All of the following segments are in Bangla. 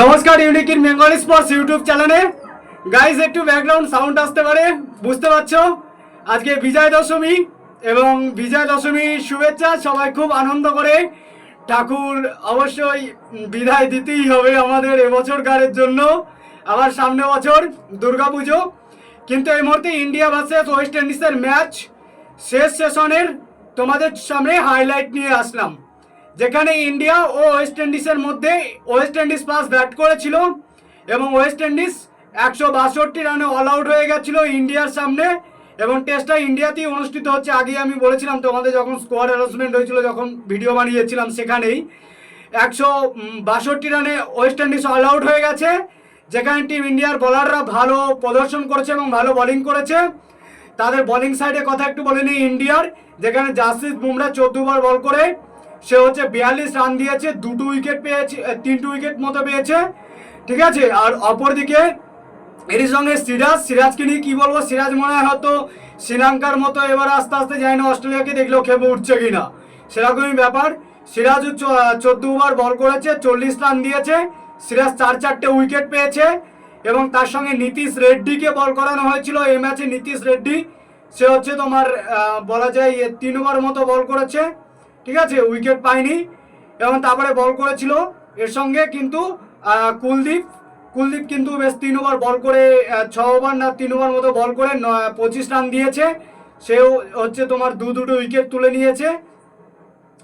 নমস্কার ইউনিক ইন স্পোর্টস ইউটিউব চ্যানেলে। গাইজ একটু ব্যাকগ্রাউন্ড সাউন্ড আসতে পারে, বুঝতে পারছ? আজকে বিজয় দশমী এবং বিজয় দশমী শুভেচ্ছা, সবাই খুব আনন্দ করে। ঠাকুর অবশ্যই বিদায় দিতেই হবে আমাদের এবছরকারের জন্য, আবার সামনে বছর দুর্গাপুজো কিন্তু এই মুহূর্তে ইন্ডিয়া ভার্সেস ওয়েস্ট ইন্ডিজের ম্যাচ শেষ সেশনের তোমাদের সামনে হাইলাইট নিয়ে আসলাম। যেখানে ইন্ডিয়া ও ওয়েস্ট ইন্ডিজের মধ্যে ওয়েস্ট ইন্ডিজ পাস ব্যাট করেছিল এবং ওয়েস্ট ইন্ডিজ একশো বাষট্টি রানে অল আউট হয়ে গেছিল ইন্ডিয়ার সামনে এবং টেস্টটা ইন্ডিয়াতেই অনুষ্ঠিত হচ্ছে। আগে আমি বলেছিলাম তোমাদের যখন স্কোয়াড অ্যানাউন্সমেন্ট হয়েছিল, যখন ভিডিও বানিয়েছিলাম সেখানেই। একশো বাষট্টি রানে ওয়েস্ট ইন্ডিজ অল আউট হয়ে গেছে, যেখানে টিম ইন্ডিয়ার বোলাররা ভালো প্রদর্শন করেছে এবং ভালো বোলিং করেছে। তাদের বোলিং সাইডে কথা একটু বলে নিই। ইন্ডিয়ার যেখানে জাসপ্রীত বুমরা চোদ্দ বল করে সে হচ্ছে বিয়াল্লিশ রান দিয়েছে, দুটো উইকেট পেয়েছে তিনটে উইকেট মতো পেয়েছে, ঠিক আছে? আর অপরদিকে এরই সঙ্গে সিরাজ, সিরাজকে নিয়ে কি বলব? সিরাজ মনে হয় হয়তো শ্রীলঙ্কার মতো এবার আস্তে আস্তে যায় না অস্ট্রেলিয়াকে দেখলেও খেপে উঠছে কিনা। সেরকমই ব্যাপার। সিরাজ চোদ্দ ওভার বল করেছে, চল্লিশ রান দিয়েছে, সিরাজ চার চারটে উইকেট পেয়েছে, এবং তার সঙ্গে নীতিশ রেড্ডিকে বল করানো হয়েছিল। এই ম্যাচে নীতিশ রেড্ডি, সে হচ্ছে তোমার বলা যায় তিন ওভার মতো বল করেছে। ঠিক আছে উইকেট পায়নি এবং তারপরে বল করেছিল। এর সঙ্গে কিন্তু কুলদীপ কুলদীপ কিন্তু বেশ তিন ওভার বল করে ছ ওভার না তিন ওভার মতো বল করে পঁচিশ রান দিয়েছে। সেও হচ্ছে তোমার দু দুটো উইকেট তুলে নিয়েছে।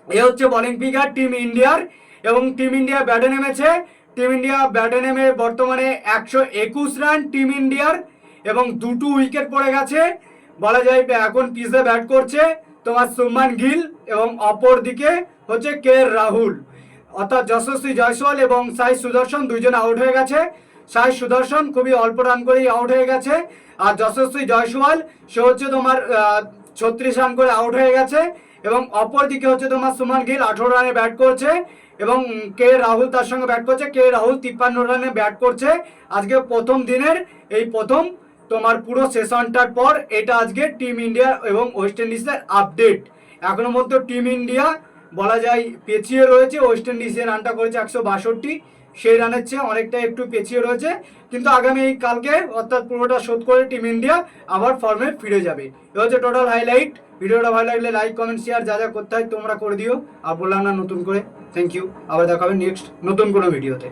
এ হচ্ছে বলিং ফিগার টিম ইন্ডিয়ার এবং টিম ইন্ডিয়া ব্যাটে নেমেছে। টিম ইন্ডিয়া ব্যাটে নেমে বর্তমানে একশো একুশ রান টিম ইন্ডিয়ার এবং দুটো উইকেট পড়ে গেছে। বলা যায়, এখন পিসে ব্যাট করছে। তোমার সুমান গিল এবং অপর দিকে হচ্ছে কে রাহুল। অর্থাৎ যশস্বী জয়সওয়াল এবং সাই সুদর্শন দুইজন আউট হয়ে গেছে। সাই সুদর্শন খুবই অল্প রান করেই আউট হয়ে গেছে। আর যশস্বী জয়সওয়াল, সে হচ্ছে তোমার ছত্রিশ রান করে আউট হয়ে গেছে। এবং অপর দিকে হচ্ছে তোমার সুমান গিল, আঠেরো রানে ব্যাট করছে। এবং কে রাহুল তার সঙ্গে ব্যাট করছে, কে রাহুল তিপ্পান্ন রানে ব্যাট করছে। আজকে প্রথম দিনের, এই প্রথম তোমার পুরো সেশনটার পর এটা আজকে টিম ইন্ডিয়া এবং ওয়েস্ট ইন্ডিজের আপডেট। এখনও মধ্যে টিম ইন্ডিয়া বলা যায় পেছিয়ে রয়েছে, ওয়েস্ট ইন্ডিজ ইন্ডিজের রানটা করেছে একশো বাষট্টি, সেই রানের চেয়ে অনেকটা একটু পেছিয়ে রয়েছে। কিন্তু আগামী কালকে অর্থাৎ পুরোটা শোধ করে টিম ইন্ডিয়া আবার ফর্মে ফিরে যাবে। এ হচ্ছে টোটাল হাইলাইট। ভিডিওটা ভালো লাগলে লাইক, কমেন্ট, শেয়ার যা যা করতে হয় তোমরা করে দিও। আর বললাম না নতুন করে। থ্যাংক ইউ আবার দেখা হবে নেক্সট নতুন কোনো ভিডিওতে।